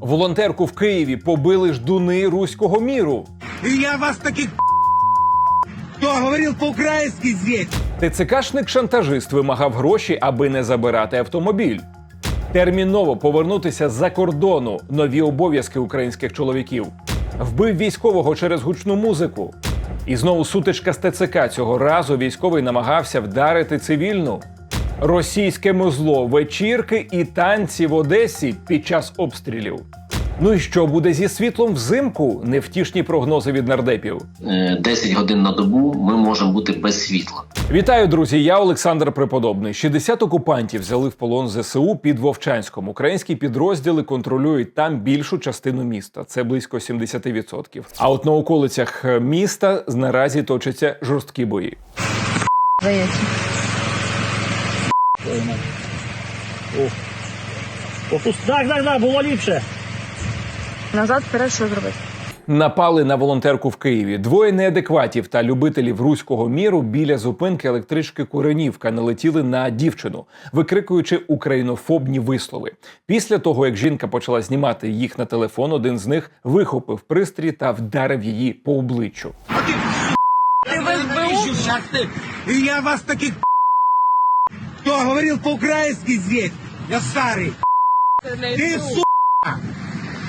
Волонтерку в Києві побили ждуни руського міру. И я вас таких кто говорил по-украински здесь? ТЦКшник-шантажист вимагав гроші, аби не забирати автомобіль. Терміново повернутися з-за кордону нові обов'язки українських чоловіків. Вбив військового через гучну музику. І знову сутичка з ТЦК. Цього разу військовий намагався вдарити цивільну. Російське музло, вечірки і танці в Одесі під час обстрілів. Ну і що буде зі світлом взимку? Невтішні прогнози від нардепів. Е, 10 годин на добу ми можемо бути без світла. Вітаю, друзі! Я Олександр Преподобний. 60 окупантів взяли в полон ЗСУ під Вовчанськом. Українські підрозділи контролюють там більшу частину міста. Це близько 70%. А от на околицях е, міста наразі точаться жорсткі бої. Здається. Отут, так, так, так, було ліпше. Назад вперед що зробити? Напали на волонтерку в Києві. Двоє неадекватів та любителів руського міру біля зупинки електрички Куренівка налетіли на дівчину, викрикуючи українофобні вислови. Після того, як жінка почала знімати їх на телефон, один з них вихопив пристрій та вдарив її по обличчю. Ты в. И я вас таких кто говорил по-украински здесь? Я старый. Ты, сука!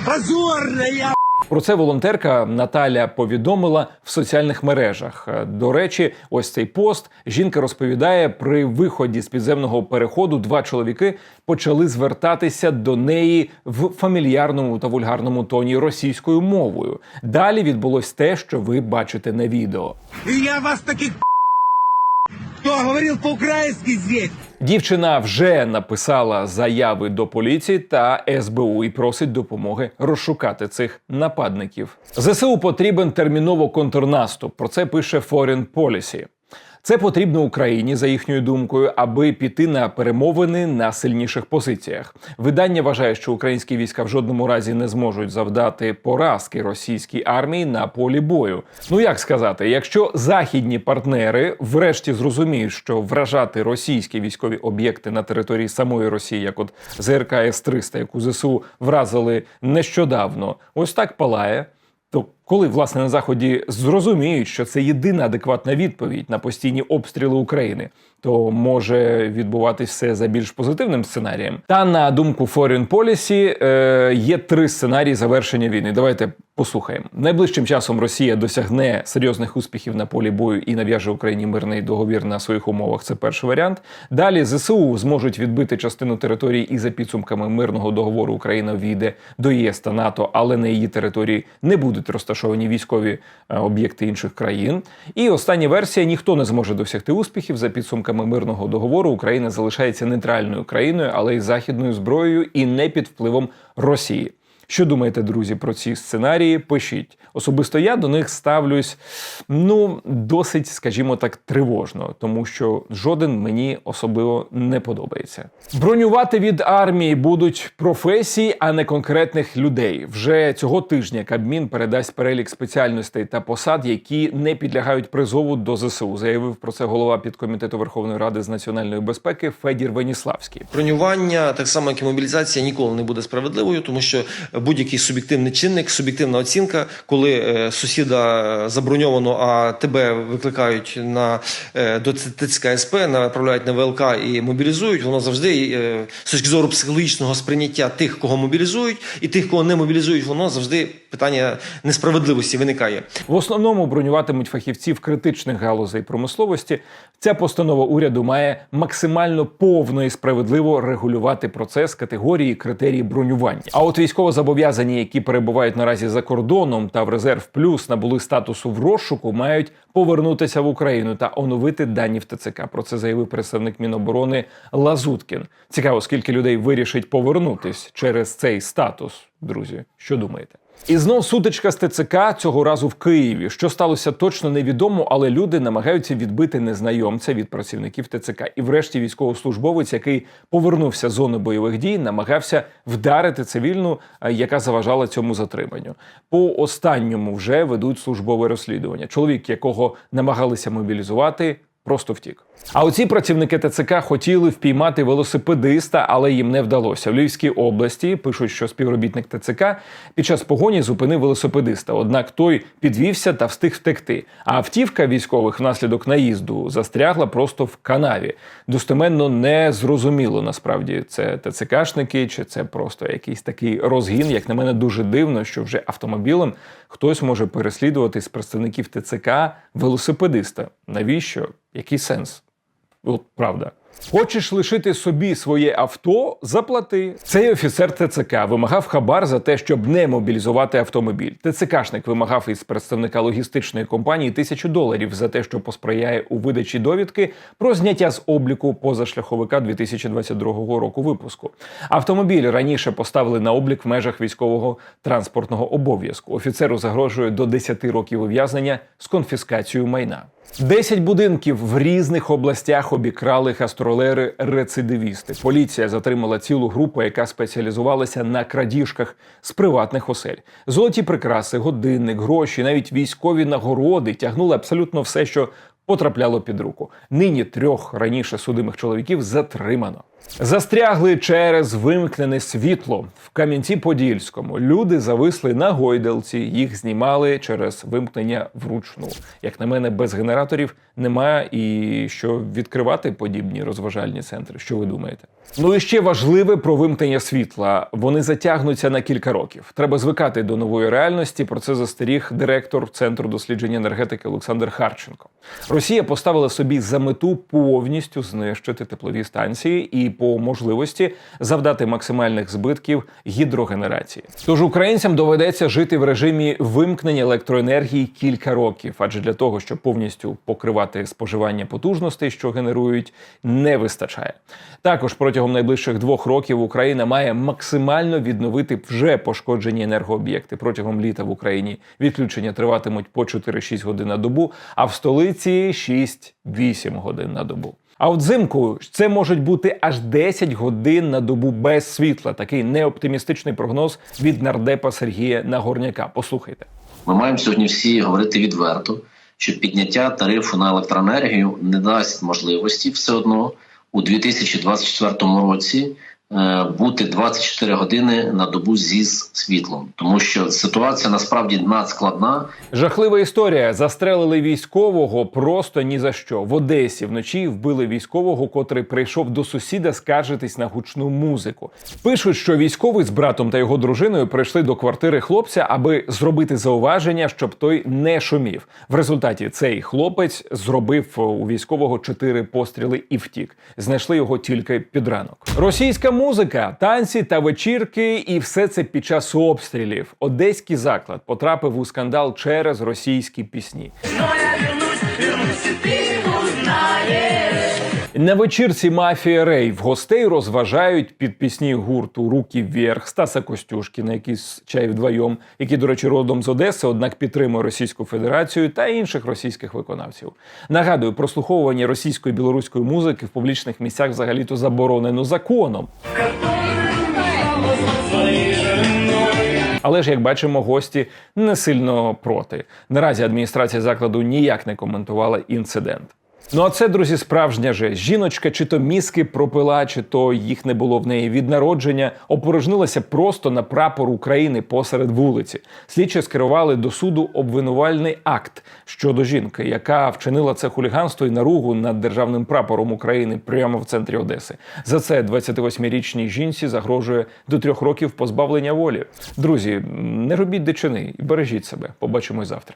Позорная! Про це волонтерка Наталя повідомила в соціальних мережах. Е, До речі, ось цей пост жінка розповідає, при виході з підземного переходу два чоловіки почали звертатися до неї в фамільярному та вульгарному тоні російською мовою. Далі відбулось те, що ви бачите на відео. И я вас таких кто говорил по-украински здесь? Дівчина вже написала заяви до поліції та СБУ і просить допомоги розшукати цих нападників. ЗСУ потрібен терміново контрнаступ. Про це пише Foreign Policy. Це потрібно Україні за їхньою думкою, аби піти на перемовини на сильніших позиціях. Видання вважає, що українські війська в жодному разі не зможуть завдати поразки російській армії на полі бою. Ну як сказати, якщо західні партнери врешті зрозуміють, що вражати російські військові об'єкти на території самої Росії, як от ЗРК С-300, яку ЗСУ вразили нещодавно, ось так палає. То коли власне на заході зрозуміють, що це єдина адекватна відповідь на постійні обстріли України, то може відбуватись все за більш позитивним сценарієм. Та на думку Foreign Policy, е, є три сценарії завершення війни. Давайте послухаємо. Найближчим часом Росія досягне серйозних успіхів на полі бою і нав'яже Україні мирний договір на своїх умовах. Це перший варіант. Далі ЗСУ зможуть відбити частину території і за підсумками мирного договору Україна війде до ЄС та НАТО, але на її території не будуть розташовані військові е, об'єкти інших країн. І остання версія: ніхто не зможе досягти успіхів за підсумками мирного договору. Україна залишається нейтральною країною, але й західною зброєю і не під впливом Росії. Що думаєте, друзі, про ці сценарії? Пишіть. Особисто я до них ставлюсь ну досить, скажімо так, тривожно, тому що жоден мені особливо не подобається. Бронювати від армії будуть професії, а не конкретних людей. Вже цього тижня Кабмін передасть перелік спеціальностей та посад, які не підлягають призову до ЗСУ. Заявив про це голова підкомітету Верховної Ради з національної безпеки Федір Веніславський. Бронювання, так само як і мобілізація, ніколи не буде справедливою, тому що будь-який суб'єктивний чинник, суб'єктивна оцінка, коли е, сусіда заброньовано, а тебе викликають на е, до ТЦК СП, направляють на ВЛК і мобілізують, воно завжди е, з точки зору психологічного сприйняття тих, кого мобілізують, і тих, кого не мобілізують, воно завжди питання несправедливості виникає. В основному бронюватимуть фахівців критичних галузей промисловості. Ця постанова уряду має максимально повно і справедливо регулювати процес категорії критерії бронювання. А от військовозобов'язані, які перебувають наразі за кордоном та в резерв плюс набули статусу в розшуку, мають повернутися в Україну та оновити дані в ТЦК. Про це заявив представник Міноборони Лазуткін. Цікаво, скільки людей вирішить повернутись через цей статус. Друзі, що думаєте? І знов сутичка з ТЦК цього разу в Києві. Що сталося точно невідомо, але люди намагаються відбити незнайомця від працівників ТЦК. І врешті військовослужбовець, який повернувся з зони бойових дій, намагався вдарити цивільну, е, яка заважала цьому затриманню. По останньому вже ведуть службове розслідування. Чоловік, якого намагалися мобілізувати, просто втік. А оці працівники ТЦК хотіли впіймати велосипедиста, але їм не вдалося. В Львівській області пишуть, що співробітник ТЦК під час погоні зупинив велосипедиста. Однак той підвівся та встиг втекти. А автівка військових внаслідок наїзду застрягла просто в канаві. Достеменно не зрозуміло насправді це ТЦКшники чи це просто якийсь такий розгін. Як на мене, дуже дивно, що вже автомобілем хтось може переслідувати з представників ТЦК велосипедиста. Навіщо? Який сенс? От правда. Хочеш лишити собі своє авто? Заплати. Цей офіцер ТЦК вимагав хабар за те, щоб не мобілізувати автомобіль. ТЦКшник вимагав із представника логістичної компанії тисячу доларів за те, що посприяє у видачі довідки про зняття з обліку позашляховика 2022 року випуску. Автомобіль раніше поставили на облік в межах військового транспортного обов'язку. Офіцеру загрожує до 10 років ув'язнення з конфіскацією майна. Десять будинків в різних областях обікрали гастролери рецидивісти. Поліція затримала цілу групу, яка спеціалізувалася на крадіжках з приватних осель. Золоті прикраси, годинник, гроші, навіть військові нагороди тягнули абсолютно все, що потрапляло під руку. Нині трьох раніше судимих чоловіків затримано. Застрягли через вимкнене світло в Кам'янці-Подільському. Люди зависли на гойдалці, їх знімали через вимкнення вручну. Як на мене, без генераторів немає і що відкривати подібні розважальні центри. Що ви думаєте? Ну і ще важливе про вимкнення світла. Вони затягнуться на кілька років. Треба звикати до нової реальності. Про це застеріг директор центру дослідження енергетики Олександр Харченко. Росія поставила собі за мету повністю знищити теплові станції і по можливості завдати максимальних збитків гідрогенерації. Тож українцям доведеться жити в режимі вимкнення електроенергії кілька років, адже для того, щоб повністю покривати споживання потужностей, що генерують, не вистачає. Також протягом найближчих двох років Україна має максимально відновити вже пошкоджені енергооб'єкти. Протягом літа в Україні відключення триватимуть по 4-6 годин на добу, а в столиці 6-8 годин на добу. А от взимку це можуть бути аж 10 годин на добу без світла. Такий неоптимістичний прогноз від нардепа Сергія Нагорняка. Послухайте. Ми маємо сьогодні всі говорити відверто, що підняття тарифу на електроенергію не дасть можливості все одно у 2024 році бути 24 години на добу зі світлом, тому що ситуація насправді надскладна. Жахлива історія. Застрелили військового просто ні за що. В Одесі вночі вбили військового, котрий прийшов до сусіда скаржитись на гучну музику. Пишуть, що військовий з братом та його дружиною прийшли до квартири хлопця, аби зробити зауваження, щоб той не шумів. В результаті цей хлопець зробив у військового чотири постріли і втік. Знайшли його тільки під ранок. Російська музика, танці та вечірки, і все це під час обстрілів. Одеський заклад потрапив у скандал через російські пісні. На вечірці Мафія Рейв гостей розважають під пісні гурту Руки вверх Стаса Костюшкіна, який з чай вдвоєм, який, до речі, родом з Одеси, однак підтримує Російську Федерацію та інших російських виконавців. Нагадую, прослуховування російської білоруської музики в публічних місцях взагалі-то заборонено законом. Але ж, як бачимо, гості не сильно проти. Наразі адміністрація закладу ніяк не коментувала інцидент. Ну а це, друзі, справжня жесть. Жіночка, чи то мізки пропила, чи то їх не було в неї від народження, опорожнилася просто на прапор України посеред вулиці. Слідчі скерували до суду обвинувальний акт щодо жінки, яка вчинила це хуліганство і наругу над державним прапором України прямо в центрі Одеси. За це 28-річній жінці загрожує до трьох років позбавлення волі. Друзі, не робіть дичини і бережіть себе. Побачимось завтра.